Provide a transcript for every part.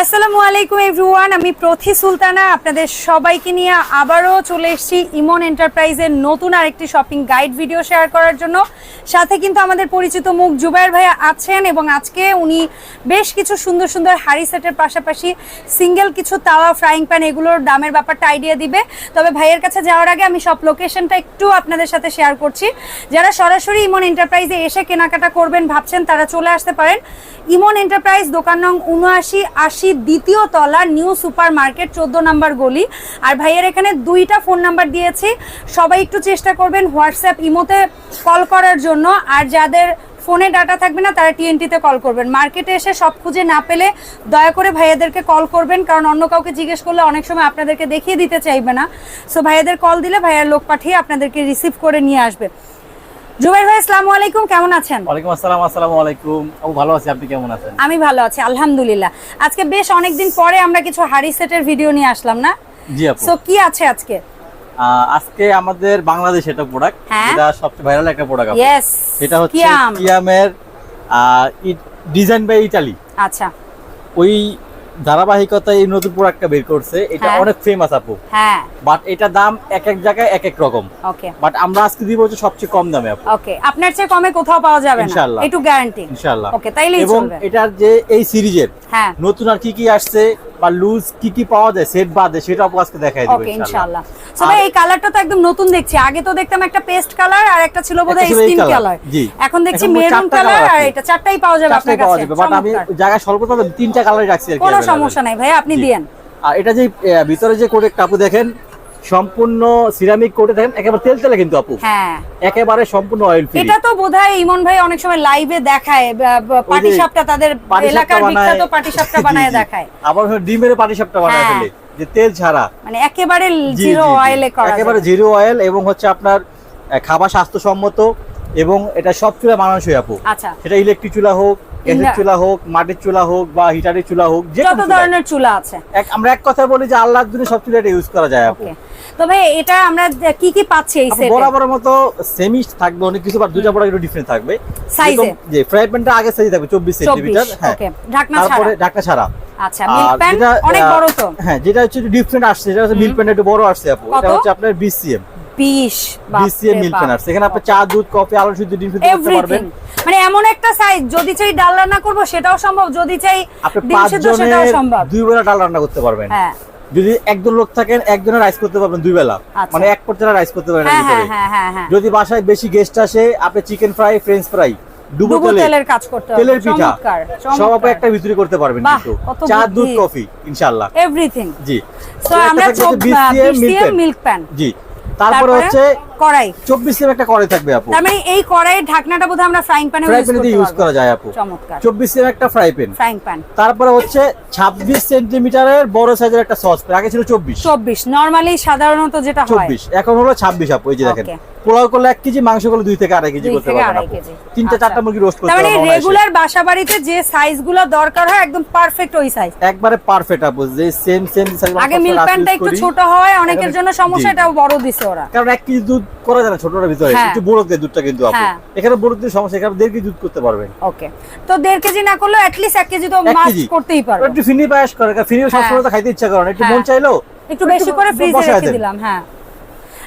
আসসালামু আলাইকুম এভরিওয়ান আমি প্রথি সুলতানা, আপনাদের সবাইকে নিয়ে আবারও চলে এসেছি ইমন এন্টারপ্রাইজের নতুন আরেকটি শপিং গাইড ভিডিও শেয়ার করার জন্য। সাথে কিন্তু আমাদের পরিচিত মুখ জুবাইর ভাইয়া আছেন এবং আজকে উনি বেশ কিছু সুন্দর সুন্দর হাড়ি সেটের পাশাপাশি সিঙ্গেল কিছু তাওয়া ফ্রাইং প্যান এগুলোর দামের ব্যাপারটা আইডিয়া দিবে। তবে ভাইয়ের কাছে যাওয়ার আগে আমি সব লোকেশনটা একটু আপনাদের সাথে শেয়ার করছি। যারা সরাসরি ইমন এন্টারপ্রাইজে এসে কেনাকাটা করবেন, ভাবছেন তারা চলে আসতে পারেন। ইমন এন্টারপ্রাইজ, দোকান নং উনআশি আশি দ্বিতীয় তলা নিউ সুপার মার্কেট চোদ্দ নাম্বার গলি। আর ভাইয়ের এখানে দুইটা ফোন নাম্বার দিয়েছি। সবাই একটু চেষ্টা করবেন হোয়াটসঅ্যাপ ইমোতে কল করার জন্য। আর যাদের ফোনে ডাটা থাকবে না, তারা টিএনটিতে কল করবেন। মার্কেটে এসে সব খুঁজে না পেলে দয়া করে ভাইয়াদেরকে কল করবেন, কারণ অন্য কাউকে জিজ্ঞেস করলে অনেক সময় আপনাদেরকে দেখিয়ে দিতে চাইবে না। সো ভাইয়াদের কল দিলে ভাইয়ার লোক পাঠিয়ে আপনাদেরকে রিসিভ করে নিয়ে আসবে। জুবাইর ভাই আসসালামু আলাইকুম। কেমন আছেন? ওয়ালাইকুম আসসালাম আসসালামু আলাইকুম। আপু ভালো আছি। আপনি কেমন আছেন? আমি ভালো আছি আলহামদুলিল্লাহ। আজকে বেশ অনেকদিন পরে আমরা কিছু হাড়ি সেটের ভিডিও নিয়ে আসলাম না? জি আপু। সো কি আছে আজকে? আজকে আমাদের বাংলাদেশ এটা প্রোডাক্ট। যেটা সবচেয়ে ভাইরাল একটা প্রোডাক্ট ইয়েস সেটা হচ্ছে কিয়ামের ডিজাইন বাই ইটালি আচ্ছা। ওই ধারাবাহিকতায় এই নতুন প্রোডাক্টটা বের করছে এটা হ্যাঁ। অনেক ফেমাস আপু। হ্যাঁ। বাট এটা দাম এক এক জায়গায় এক এক রকম। ওকে বাট আমরা আজকে দিব হচ্ছে সবচেয়ে কম দামে আপু। ওকে আপনার চেয়ে কমে কোথাও পাওয়া যাবে না। ইনশাআল্লাহ। একটু গ্যারান্টি ইনশাআল্লাহ। ওকে তাইলেই চলবে। এবং এটার যে এই সিরিজের হ্যাঁ। নতুন আর কি কি আসছে বা লুজ কি কি পাওয়া যায় সেট বাদে সেটা আজকে দেখাই দেবো ইনশাআল্লাহ। এই কালারটা তো একদম নতুন দেখছি। আগে তো দেখতাম একটা পেস্ট কালার আর একটা ছিল বোধহয় স্কিন কালার এখন দেখছি মেরুন কালার আর এটা চারটাই পাওয়া যাবে আপনার কাছে। পাওয়া যাবে বাট আমি জায়গা স্বল্পতা তিনটা কালার রাখছি আর কোনো সমস্যা নাই ভাই আপনি দেন আর এটা যে ভিতরে যে কোটে কাপু দেখেন সম্পূর্ণ সিরামিক কোটে দেখেন একেবারে তেল তেলে কিন্তু আপু। হ্যাঁ। একেবারে সম্পূর্ণ অয়েল ফ্রি এটা তো বোধহয় ইমন ভাই অনেক সময় লাইভে দেখায় পাটি সাপটা তাদের এলাকার। বিখ্যাত পাটি সাপটা বানায় দেখায়। আবার ডিমের পাটি সাপটা বানায় হ্যাঁ। ফেলে যে তেল ছাড়া। মানে একেবারে জিরো। অয়েলে করা একেবারে জিরো অয়েল এবং হচ্ছে আপনার খাবার স্বাস্থ্যসম্মত এবং এটা সব চুলা মানানসই আপু। আচ্ছা। সেটা ইলেকট্রিক চুলা হোক গ্যাসের চুলা হোক মাটির চুলা হোক বা হিটারের চুলা হোক যে যত ধরনের চুলা আছে। এক আমরা এক কথা বলি যে আল্লাহর জন্য সব চুলা এটা ইউজ করা যায় আপু। ওকে। তো ভাই এটা আমরা কি কি পাচ্ছি এই সেটে? বরাবরের মতো সেমি থাকবে অনেক কিছু বাট দুইটা প্রোডাক্ট একটু ডিফারেন্ট থাকবে? যেরকম যে ফ্রাই প্যানটা আগে সাইজ থাকবে চব্বিশ সেন্টিমিটার হ্যাঁ। ওকে। ঢাকনা তারপরে ছাড়া ঢাকনা ছাড়া। আচ্ছা আর প্যান অনেক বড় তো। হ্যাঁ যেটা হচ্ছে ডিফারেন্ট আসছে যেটা হচ্ছে মিল্ক প্যানটা একটু বড় আসছে আপু? এটা হচ্ছে আপনার বিসিএম 20 বিসিএম মিল্ক এখানে আপনি চা দুধ কফি আলু ডিম করতে পারবেন। মানে এমন একটা সাইজ যদি চাই ডাল রান্না করব সেটাও সম্ভব যদি চাই ডিম সিদ্ধ সেটাও সম্ভব। দুই বেলা ডাল রান্না করতে পারবেন। হ্যাঁ। যদি একজন লোক থাকেন একজনের রাইস করতে পারবেন দুই বেলা। আচ্ছা। মানে এক পর্যায়ে রাইস করতে পারবেন হ্যাঁ হ্যাঁ। হ্যাঁ যদি বাসায় বেশি গেস্ট আসে আপনি চিকেন ফ্রাই ফ্রেঞ্চ ফ্রাই ডুবো তেলের কাজ করতে হবে। তেলের পিঠা। সব আপনি একটা ভিতরে করতে পারবেন কিন্তু। চা দুধ কফি ইনশাআল্লাহ। এভরিথিং জি। সো আমরা। মিল্ক প্যান জি। তারপরে হচ্ছে কড়াই। চব্বিশ সিএম একটা কড়াই থাকবে আপু। তার মানে এই কড়াইয়ের ঢাকনাটা বোধহয় আমরা ফ্রাইং প্যানে ইউজ করতে ইউজ করা যায় আপু। চমৎকার। 24 সিএম একটা ফ্রাই প্যান ফ্রাইং প্যান তারপরে হচ্ছে ছাব্বিশ সেন্টিমিটারের বড় সাইজের একটা সস প্যান আগে ছিল চব্বিশ। 24 নরমালি সাধারণত যেটা হয়। চব্বিশ। এখন হলো ছাব্বিশ আপু এই যে দেখেন. পোলাও করলে এক কেজি মাংস করলে দুই থেকে আড়াই কেজি করতে পারবেন। তিনটা আচ্ছা। চারটা মুরগি রোস্ট করতে তার মানে রেগুলার বাসা বাড়িতে যে সাইজগুলো দরকার হয় একদম পারফেক্ট ওই সাইজ একবারে পারফেক্ট আপু যে সেম সেম আগে মিল্ক প্যানটা একটু ছোট হয় অনেকের জন্য সমস্যা জি। এটাও বড় দিছে ওরা কারণ এক কেজি দুধ করা যায় না ছোটটার ভিতরে হ্যাঁ। একটু বড় দেয় দুধটা কিন্তু আপু হ্যাঁ। এখানে বড় দিয়ে সমস্যা এখানে দেড় কেজি দুধ করতে পারবেন ওকে তো দেড় কেজি না করলেও অ্যাটলিস্ট এক কেজি তো মাস্ট করতেই পারবে একটু ফিনি পায়াস করে ফিনিও হ্যাঁ। সবসময় তো খাইতে ইচ্ছা করে না একটু মন হ্যাঁ। চাইলো একটু বেশি করে ফ্রিজে রেখে দিলাম হ্যাঁ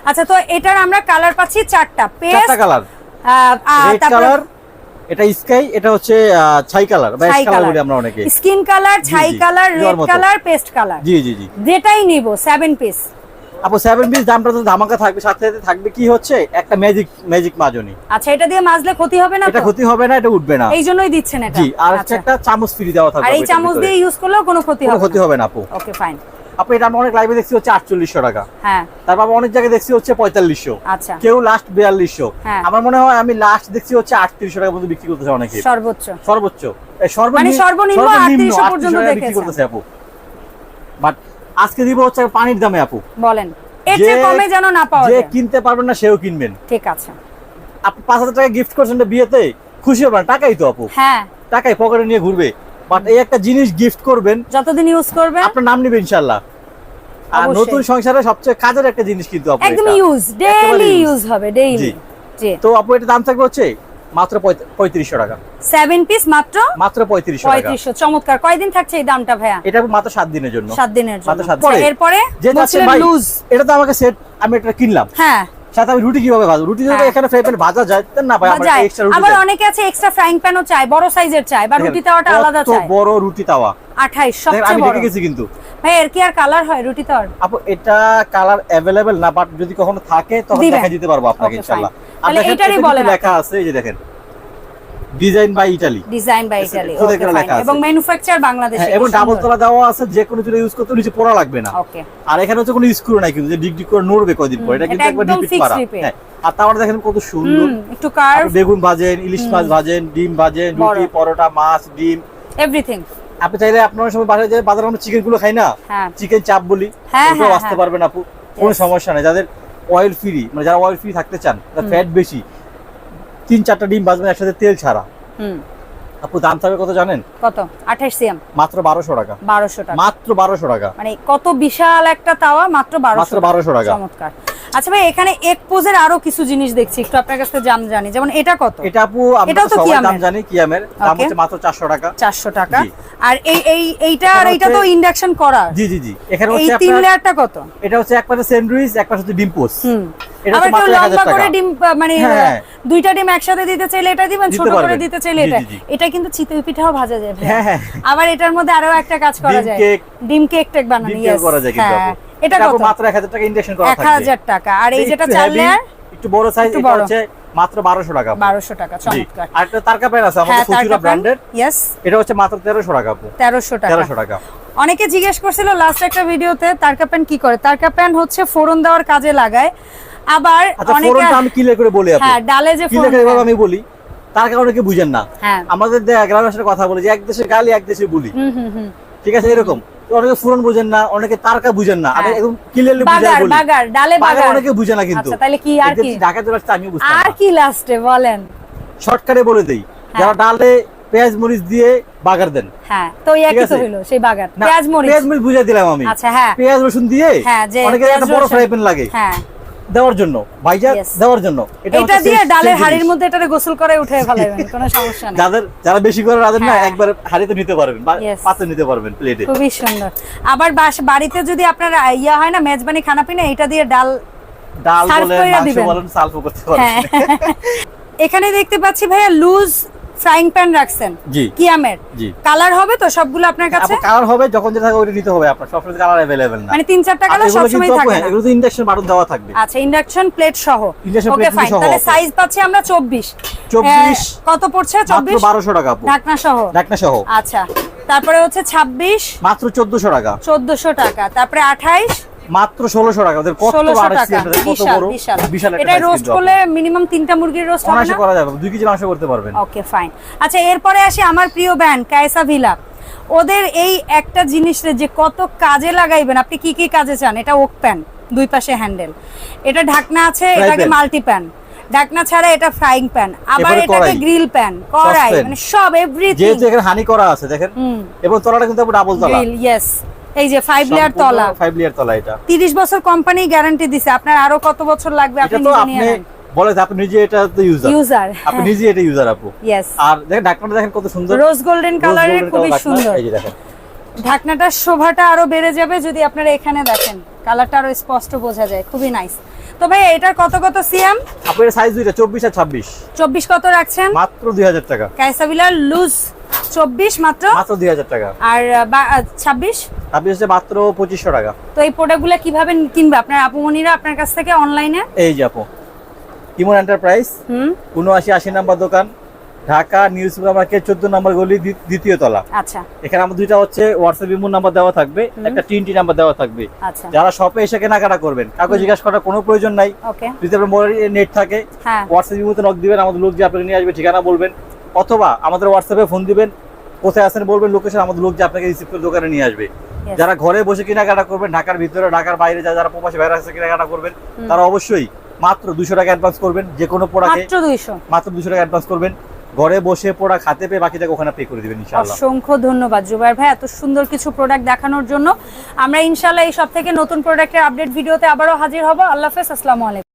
আচ্ছা তো এটার আমরা কালার পাচ্ছি চারটা। পেস্ট কালার রেড কালার এটা স্কাই এটা হচ্ছে ছাই কালার বা ছাই কালার কালার বলি আমরা অনেকে। স্কিন কালার ছাই colour red colour paste colour জি জি জি। যেটাই নিব সেভেন পিস আপু সেভেন পিস দামটা তো ধামাকা থাকবে সাথে সাথে থাকবে কি হচ্ছে? একটা ম্যাজিক ম্যাজিক মাজনি। আচ্ছা এটা দিয়ে মাজলে ক্ষতি হবে না এটা ক্ষতি হবে না এটা উঠবে না। এই জন্যই দিচ্ছেন এটা। জি আর হচ্ছে আচ্ছা। একটা চামচ ফ্রি দেওয়া থাকবে আর এই চামচ দিয়ে ইউজ করলেও কোনো ক্ষতি হবে ক্ষতি হবে না আপু। ওকে ফাইন আপু এটা আমরা অনেক লাইভে দেখছি হচ্ছে আটচল্লিশশো টাকা। হ্যাঁ। তারপর আবার অনেক জায়গায় দেখছি হচ্ছে পঁয়তাল্লিশশো। আচ্ছা। কেউ লাস্ট বিয়াল্লিশশো। হ্যাঁ। আমার মনে হয় আমি লাস্ট দেখছি হচ্ছে আটত্রিশশো টাকা পর্যন্ত বিক্রি করতেছে অনেকে। সর্বোচ্চ। সর্বোচ্চ। সর্বনিম্ন মানে সর্বনিম্ন 3800 পর্যন্ত বিক্রি করতেছে আপু। বাট আজকে দিব হচ্ছে পানির দামে আপু। বলেন। এর যে- চেয়ে কমে যেন না পাওয়া যে কিনতে পারবেন না সেও কিনবেন। ঠিক আছে। আপনি পাঁচ হাজার টাকা গিফট করছেন বিয়েতে খুশি হবেন টাকাই তো আপু। হ্যাঁ। টাকাই পকেটে নিয়ে ঘুরবে। বাট এই একটা জিনিস গিফট করবেন। যতদিন ইউজ করবেন। আপনার নাম নিবে ইনশাল্লাহ আর নতুন সংসারে সবচেয়ে কাজের একটা জিনিস কিন্তু আপু একদম ইউজ ডেইলি ইউজ হবে ডেইলি তো আপু এটা দাম থাকবে হচ্ছে মাত্র পঁয়ত- পঁয়ত্রিশশো টাকা। সেভেন পিস মাত্র? মাত্র পঁয়ত্রিশশো টাকা। পঁয়ত্রিশশো চমৎকার। কয়দিন থাকছে এই দামটা ভাইয়া? এটা মাত্র সাত দিনের জন্য। সাত দিনের জন্য। মাত্র সাত আচ্ছা, দিন। এরপরে যে লুজ এটা তো আমাকে সেট আমি এটা কিনলাম। হ্যাঁ। সাথে আমি রুটি কীভাবে ভাজবো? রুটি যদি হ্যাঁ। এখানে ফ্রাই প্যানে ভাজা যায় না ভাই আমার এক্সট্রা রুটি আবার অনেকে আছে এক্সট্রা ফ্রাইং প্যানও চায় বড় সাইজের চাই বা রুটি তাওয়াটা আলাদা বড় রুটি তাওয়া। আমি বড় দেখে গেছি কিন্তু। ভাই এর কি আর কালার হয় রুটি তাওয়ার? আপু এটা কালার না বাট যদি কখনো থাকে তখন দিবেন। দেখা দিতে পারব আপনাকে ইনশাআল্লাহ. আর দেখেন লেখা আছে এই যে দেখেন। Design by design by. এবং ম্যানুফ্যাকচার বাংলাদেশে হ্যাঁ এবং ডাবল তলা দেওয়া আছে যে কোনো ইউজ করতে নিচে পোড়া লাগবে না। আর এখানে হচ্ছে কোনো স্ক্রু নাই কিন্তু যে ডিগ ডিগ করে নড়বে কয়দিন পর এটা কিন্তু একবার রিপিট করা হ্যাঁ আর দেখেন কত সুন্দর। একটু কার্ভ বেগুন ভাজেন ইলিশ মাছ ভাজেন ডিম ভাজেন। রুটি পরোটা মাছ ডিম। এভরিথিং আপনি চাইলে আপনার সময় বাসায় যে বাজারে আমরা চিকেনগুলো খাই না? হ্যাঁ। চিকেন চাপ বলি। হ্যাঁ, হ্যাঁ, আসতে হ্যাঁ। পারবেন আপু। কোনো সমস্যা নেই। যাদের অয়েল ফ্রি মানে যারা অয়েল ফ্রি থাকতে চান ফ্যাট বেশি। তিন চারটা ডিম ভাজবেন একসাথে তেল ছাড়া। হুম। আপু দাম থাকবে কত জানেন? কত? আঠাশ সিএম। মাত্র বারোশো টাকা। বারোশো টাকা। মাত্র বারোশো টাকা। মানে কত বিশাল একটা তাওয়া মাত্র বারোশো মাত্র 1200 টাকা। চমৎকার। আচ্ছা ভাই এখানে এক পোজের আরও কিছু জিনিস দেখছি একটু আপনার কাছে জান জানি। যেমন এটা কত? এটা আপু আমরা তো সবাই দাম। জানি কিয়ামের। দাম হচ্ছে মাত্র চারশো টাকা। চারশো টাকা। আর এই এই এইটা আর এইটা তো ইন্ডাকশন করা জি জি জি। এখানে এই তিন লেয়ারটা কত? এটা হচ্ছে এক পাশে স্যান্ডউইচ এক পাশে হচ্ছে ডিম পোস্ট হুম। আবার হচ্ছে কেউ মাত্র 1000 লম্বা করে ডিম মানে। দুইটা ডিম একসাথে দিতে চাইলে এটা দিবেন ছোট করে দিতে চাইলে এটা। জি, জি। এটা কিন্তু চিতই পিঠাও ভাজা যায় ভাই। আবার এটার মধ্যে আরও একটা কাজ করা যায়। ডিম কেক টেক বানানো ডিম yes, কেক করা যায় কিন্তু। এটা কত? মাত্র 1000 টাকা ইন্ডাকশন করা এক থাকবে। টাকা। আর এই যেটা চার লেয়ার একটু বড় সাইজ এটা হচ্ছে মাত্র 1200 টাকা আপু। বারোশো টাকা জি। চমৎকার। আর একটা তারকা প্যান আছে আমাদের ফুচুরা ব্র্যান্ডের ইয়েস এটা হচ্ছে মাত্র 1300 টাকা আপু। তেরোশো টাকা। 1300 টাকা। অনেকে জিজ্ঞেস করছিল লাস্ট একটা ভিডিওতে তারকা প্যান কি করে? তারকা প্যান হচ্ছে ফোড়ন দেওয়ার কাজে লাগায়। আবার আচ্ছা অনেকে আমি ক্লিয়ার করে বলি হ্যাঁ ডালে যে ক্লিয়ার করে দেয়। আমি বলি তার কারণে কি বুঝেন না? হ্যাঁ। আমাদের গ্রামের সাথে কথা বলে যে এক দেশের গালি এক দেশে বলি। ঠিক আছে এরকম। অনেকে ফুরন বুঝেন না অনেকে তারকা বুঝেন না। আমি হ্যাঁ। একদম ক্লিয়ারলি বুঝাই বলি। বাগার ডালে বাগার বাগার। অনেকে বুঝে না কিন্তু। আচ্ছা তাহলে কি আর কি? ঢাকা চলে আসছে আমি বুঝতাম আর কি লাস্টে বলেন। শর্টকাটে বলে দেই। যারা ডালে পেঁয়াজ মরিচ দিয়ে বাগার দেন। হ্যাঁ তো আছে। সেই বাগার। পেঁয়াজ মরিচ। পেঁয়াজ মরিচ বুঝাই দিলাম আমি। আচ্ছা হ্যাঁ। পেঁয়াজ রসুন দিয়ে হ্যাঁ অনেকে একটা বড় ফ্রাই প্যান লাগে। হ্যাঁ। দেওয়ার জন্য ভাইজা দেওয়ার জন্য। এটা দিয়ে ডালের হাড়ির মধ্যে এটারে গোসল করে উঠে ফেলাবেন কোনো সমস্যা নেই। যাদের যারা বেশি করে না হ্যাঁ। একবার হাড়িতে নিতে পারবেন পাতে নিতে পারবেন প্লেটে খুবই সুন্দর। আবার বাড়িতে যদি আপনার ইয়া হয় না মেজবানি খানা পিনা এটা দিয়ে ডাল ডাল বলেন মাংস বলেন সালফো করতে পারবেন। হ্যাঁ। এখানে দেখতে পাচ্ছি ভাইয়া লুজ ফ্রাইং প্যান রাখছেন জি কিয়ামের জি কালার হবে তো সবগুলো আপনার কাছে আপু কালার হবে যখন যেটা থাকে ওইটা নিতে হবে আপনার সবসময় কালার अवेलेबल না মানে তিন চারটা আর কালার এগুলো সবসময় কিন্তু আপু, থাকে হ্যাঁ, না এগুলো তো ইন্ডাকশন বাটন দেওয়া থাকবে আচ্ছা ইন্ডাকশন প্লেট সহ Induction ওকে plate ফাইন সহ তাহলে আপু। সাইজ পাচ্ছি আমরা 24 24 হ্যাঁ, কত পড়ছে মাত্র 24 বারোশো টাকা আপু ঢাকনা সহ ঢাকনা সহ আচ্ছা তারপরে হচ্ছে 26 মাত্র চোদ্দশো টাকা 1400 টাকা তারপরে 28 মাত্র ষোলোশো টাকা। ওদের কত 1600 আড়াই টাকা। সিলিন্ডার, কত বড়? বিশাল। বিশাল এটা রোস্ট করলে মিনিমাম তিনটা মুরগির রোস্ট হবে করা যাবে। দুই কেজি মাংস করতে পারবেন। ওকে ফাইন আচ্ছা এরপরে আসি আমার প্রিয় ব্যান্ড কায়সা ভিলা ওদের এই একটা জিনিসের যে কত কাজে লাগাইবেন আপনি কি কি কাজে চান? এটা ওক প্যান দুই পাশে হ্যান্ডেল এটা ঢাকনা আছে এটাকে। মাল্টি প্যান ঢাকনা ছাড়া এটা ফ্রাইং প্যান আবার এটাকে গ্রিল প্যান কড়াই মানে সব এভরিথিং যেহেতু এখানে হানি করা আছে দেখেন। এবং তলাটা কিন্তু ডাবল তলা। গ্রিল ইয়েস এই যে ফাইভ লেয়ার তলা। ফাইভ লেয়ার তলা এটা। 30 বছর কোম্পানি গ্যারান্টি দিছে। আপনার আরও কত বছর লাগবে আপনি এটা তো নিজে আপনি নিয়ে বলে আপনি নিজে এটা তো ইউজার ইউজার আপনি নিজে এটা ইউজার আপু। ইয়েস আর দেখেন ঢাকনাটা দেখেন কত সুন্দর। রোজ গোল্ডেন কালারের খুবই সুন্দর। এই যে দেখেন। ঢাকনাটার শোভাটা আরও বেড়ে যাবে যদি আপনারা এখানে দেখেন। কালারটা আরও স্পষ্ট বোঝা যায়। খুবই নাইস তো ভাই এটার কত কত সিএম? আপনার সাইজ দুইটা চব্বিশ আর ছাব্বিশ। চব্বিশ কত রাখছেন? মাত্র দুই হাজার টাকা। কাইসাবিলার লুজ চব্বিশ মাত্র? মাত্র দুই হাজার টাকা। আর ছাব্বিশ? আপনি হচ্ছে মাত্র পঁচিশশো টাকা। তো এই প্রোডাক্টগুলো কীভাবে কিনবে? আপনার আপুমনিরা আপনার কাছ থেকে অনলাইনে এই যে আপু ইমন এন্টারপ্রাইজ হুম। উনআশি আশি নাম্বার দোকান ঢাকা নিউ সুপার মার্কেট চোদ্দ নম্বর গলি দ্বিতীয় তলা। আচ্ছা। এখানে আমার দুইটা হচ্ছে হোয়াটসঅ্যাপ ইমো নাম্বার দেওয়া থাকবে একটা তিনটি নাম্বার দেওয়া থাকবে। আচ্ছা। যারা শপে এসে কেনাকাটা করবেন কাউকে জিজ্ঞাসা করার কোনো প্রয়োজন নাই। ওকে যদি আপনার মোবাইলে নেট থাকে হোয়াটসঅ্যাপ ইমোতে নক দিবেন আমাদের লোক যে আপনাকে নিয়ে আসবে ঠিকানা বলবেন। অথবা আমাদের হোয়াটসঅ্যাপে ফোন দিবেন কোথায় আছেন বলবেন লোকেশন আমাদের লোক যে আপনাকে রিসিভ করে দোকানে নিয়ে আসবে। যারা ঘরে বসে কেনাকাটা করবেন ঢাকার ভিতরে ঢাকার বাইরে যা যারা প্রবাসী বাইরে আছে কেনাকাটা করবেন তারা অবশ্যই মাত্র দুশো টাকা অ্যাডভান্স করবেন যে কোনো প্রোডাক্টে মাত্র দুইশো। মাত্র দুশো টাকা অ্যাডভান্স করবেন। ঘরে বসে প্রোডাক্ট হাতে পেয়ে বাকি টাকা ওখানে পে করে দিবেন ইনশাআল্লাহ। অসংখ্য ধন্যবাদ জুবাইর ভাই এত সুন্দর কিছু প্রোডাক্ট দেখানোর জন্য। আমরা ইনশাল্লাহ এই সব থেকে নতুন প্রোডাক্টের আপডেট ভিডিওতে আবারও হাজির হব। আল্লাহ হাফেজ আসসালামু আলাইকুম।